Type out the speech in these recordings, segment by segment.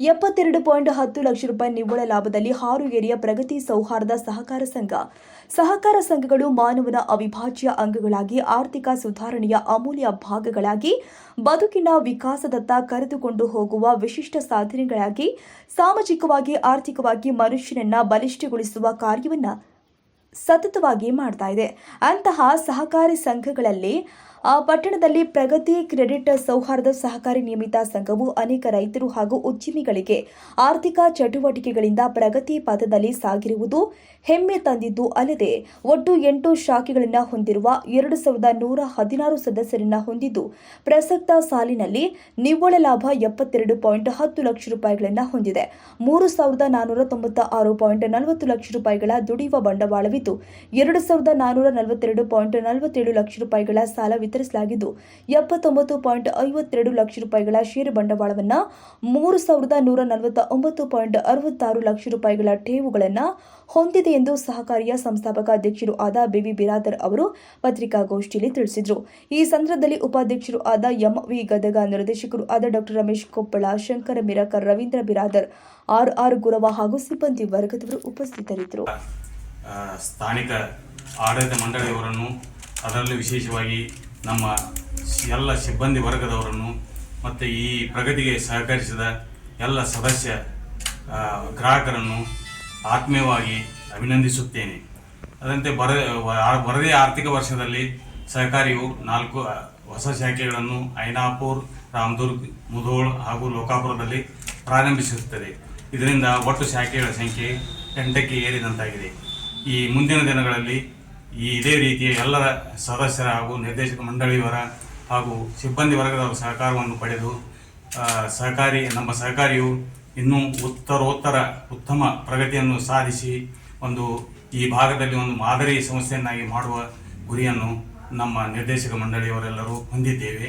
ಎಪ್ಪತ್ತೆರಡು ಪಾಯಿಂಟ್ ಹತ್ತು ಲಕ್ಷ ರೂಪಾಯಿ ನಿವ್ವಳ ಲಾಭದಲ್ಲಿ ಹಾರುಗೇರಿಯ ಪ್ರಗತಿ ಸೌಹಾರ್ದ ಸಹಕಾರ ಸಂಘ. ಸಹಕಾರ ಸಂಘಗಳು ಮಾನವನ ಅವಿಭಾಜ್ಯ ಅಂಗಗಳಾಗಿ, ಆರ್ಥಿಕ ಸುಧಾರಣೆಯ ಅಮೂಲ್ಯ ಭಾಗಗಳಾಗಿ, ಬದುಕಿನ ವಿಕಾಸದತ್ತ ಕರೆದುಕೊಂಡು ಹೋಗುವ ವಿಶಿಷ್ಟ ಸಾಧನೆಗಳಾಗಿ, ಸಾಮಾಜಿಕವಾಗಿ, ಆರ್ಥಿಕವಾಗಿ ಮನುಷ್ಯನನ್ನ ಬಲಿಷ್ಠಗೊಳಿಸುವ ಕಾರ್ಯವನ್ನ ಸತತವಾಗಿ ಮಾಡ್ತಾ ಇದೆ. ಅಂತಹ ಸಹಕಾರಿ ಸಂಘಗಳಲ್ಲಿ ಪಟ್ಟಣದಲ್ಲಿ ಪ್ರಗತಿ ಕ್ರೆಡಿಟ್ ಸೌಹಾರ್ದ ಸಹಕಾರಿ ನಿಯಮಿತ ಸಂಘವು ಅನೇಕ ರೈತರು ಹಾಗೂ ಉದ್ಯಮಿಗಳಿಗೆ ಆರ್ಥಿಕ ಚಟುವಟಿಕೆಗಳಿಂದ ಪ್ರಗತಿ ಪಥದಲ್ಲಿ ಸಾಗಿರುವುದು ಹೆಮ್ಮೆ ತಂದಿದ್ದು ಅಲ್ಲದೆ, ಒಟ್ಟು ಎಂಟು ಶಾಖೆಗಳನ್ನು ಹೊಂದಿರುವ ಎರಡು ಸಾವಿರದ ನೂರ ಹದಿನಾರು ಸದಸ್ಯರನ್ನ ಹೊಂದಿದ್ದು, ಪ್ರಸಕ್ತ ಸಾಲಿನಲ್ಲಿ ನಿವ್ವಳ ಲಾಭ ಎಪ್ಪತ್ತೆರಡು ಪಾಯಿಂಟ್ ಹತ್ತು ಲಕ್ಷ ರೂಪಾಯಿಗಳನ್ನು ಹೊಂದಿದೆ. ಮೂರು ಸಾವಿರದ ನಾನ್ನೂರ ತೊಂಬತ್ತ ಆರು ಪಾಯಿಂಟ್ ನಲವತ್ತು ಲಕ್ಷ ರೂಪಾಯಿಗಳ ದುಡಿಯುವ ಬಂಡವಾಳವಿದ್ದು ಎರಡು ಸಾವಿರದ ನಾನ್ನೂರ ನಲವತ್ತೆರಡು ಪಾಯಿಂಟ್ ನಲವತ್ತೇಳು ಲಕ್ಷ ರೂಪಾಯಿಗಳ ಸಾಲ ವಿತರಿಸಲಾಗಿದ್ದು, ಎಪ್ಪತ್ತೊಂಬತ್ತು ಪಾಯಿಂಟ್ ಐವತ್ತೆರಡು ಲಕ್ಷ ರೂಪಾಯಿಗಳ ಷೇರು ಬಂಡವಾಳವನ್ನು ಮೂರು ಸಾವಿರದ ನೂರ ನಲವತ್ತ ಒಂಬತ್ತು ಪಾಯಿಂಟ್ ಅರವತ್ತಾರು ಲಕ್ಷ ರೂಪಾಯಿಗಳ ಠೇವುಗಳನ್ನು ಹೊಂದಿದೆ ಎಂದು ಸಹಕಾರಿಯ ಸಂಸ್ಥಾಪಕ ಅಧ್ಯಕ್ಷರು ಆದ ಬಿವಿ ಬಿರಾದರ್ ಅವರು ಪತ್ರಿಕಾಗೋಷ್ಠಿಯಲ್ಲಿ ತಿಳಿಸಿದರು. ಈ ಸಂದರ್ಭದಲ್ಲಿ ಉಪಾಧ್ಯಕ್ಷರು ಆದ ಎಂ ವಿ ಗದಗ, ನಿರ್ದೇಶಕರು ಆದ doctor Ramesh Koppal, Shankar Mirakar, Ravindra Biradar, R R Gurav ಹಾಗೂ ಸಿಬ್ಬಂದಿ ವರ್ಗದವರು ಉಪಸ್ಥಿತರಿದ್ದರು. ಸ್ಥಾನಿಕ ಆಡಳಿತ ಮಂಡಳಿಯವರನ್ನು, ಅದರಲ್ಲೂ ವಿಶೇಷವಾಗಿ ನಮ್ಮ ಎಲ್ಲ ಸಿಬ್ಬಂದಿ ವರ್ಗದವರನ್ನು, ಮತ್ತು ಈ ಪ್ರಗತಿಗೆ ಸಹಕರಿಸಿದ ಎಲ್ಲ ಸದಸ್ಯ ಗ್ರಾಹಕರನ್ನು ಆತ್ಮೀಯವಾಗಿ ಅಭಿನಂದಿಸುತ್ತೇನೆ. ಅದರಂತೆ ಬರ ಬರದೇ ಆರ್ಥಿಕ ವರ್ಷದಲ್ಲಿ ಸಹಕಾರಿಯು ನಾಲ್ಕು ಹೊಸ ಶಾಖೆಗಳನ್ನು ಐನಾಪುರ್, ರಾಮದುರ್ಗ್, ಮುಧೋಳ್ ಹಾಗೂ ಲೋಕಾಪುರದಲ್ಲಿ ಪ್ರಾರಂಭಿಸುತ್ತದೆ. ಇದರಿಂದ ಒಟ್ಟು ಶಾಖೆಗಳ ಸಂಖ್ಯೆ ಎಂಟಕ್ಕೆ ಏರಿದಂತಾಗಿದೆ. ಈ ಮುಂದಿನ ದಿನಗಳಲ್ಲಿ ಈ ಇದೇ ರೀತಿಯ ಎಲ್ಲರ ಸದಸ್ಯರ ಹಾಗೂ ನಿರ್ದೇಶಕ ಮಂಡಳಿಯವರ ಹಾಗೂ ಸಿಬ್ಬಂದಿ ವರ್ಗದವರ ಸಹಕಾರವನ್ನು ಪಡೆದು ಸಹಕಾರಿ, ನಮ್ಮ ಸಹಕಾರಿಯು ಇನ್ನೂ ಉತ್ತರೋತ್ತರ ಉತ್ತಮ ಪ್ರಗತಿಯನ್ನು ಸಾಧಿಸಿ ಒಂದು ಈ ಭಾಗದಲ್ಲಿ ಒಂದು ಮಾದರಿ ಸಂಸ್ಥೆಯನ್ನಾಗಿ ಮಾಡುವ ಗುರಿಯನ್ನು ನಮ್ಮ ನಿರ್ದೇಶಕ ಮಂಡಳಿಯವರೆಲ್ಲರೂ ಹೊಂದಿದ್ದೇವೆ.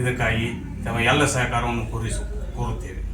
ಇದಕ್ಕಾಗಿ ತಮ್ಮ ಎಲ್ಲ ಸಹಕಾರವನ್ನು ಕೋರಿಸು, ಕೋರುತ್ತೇವೆ.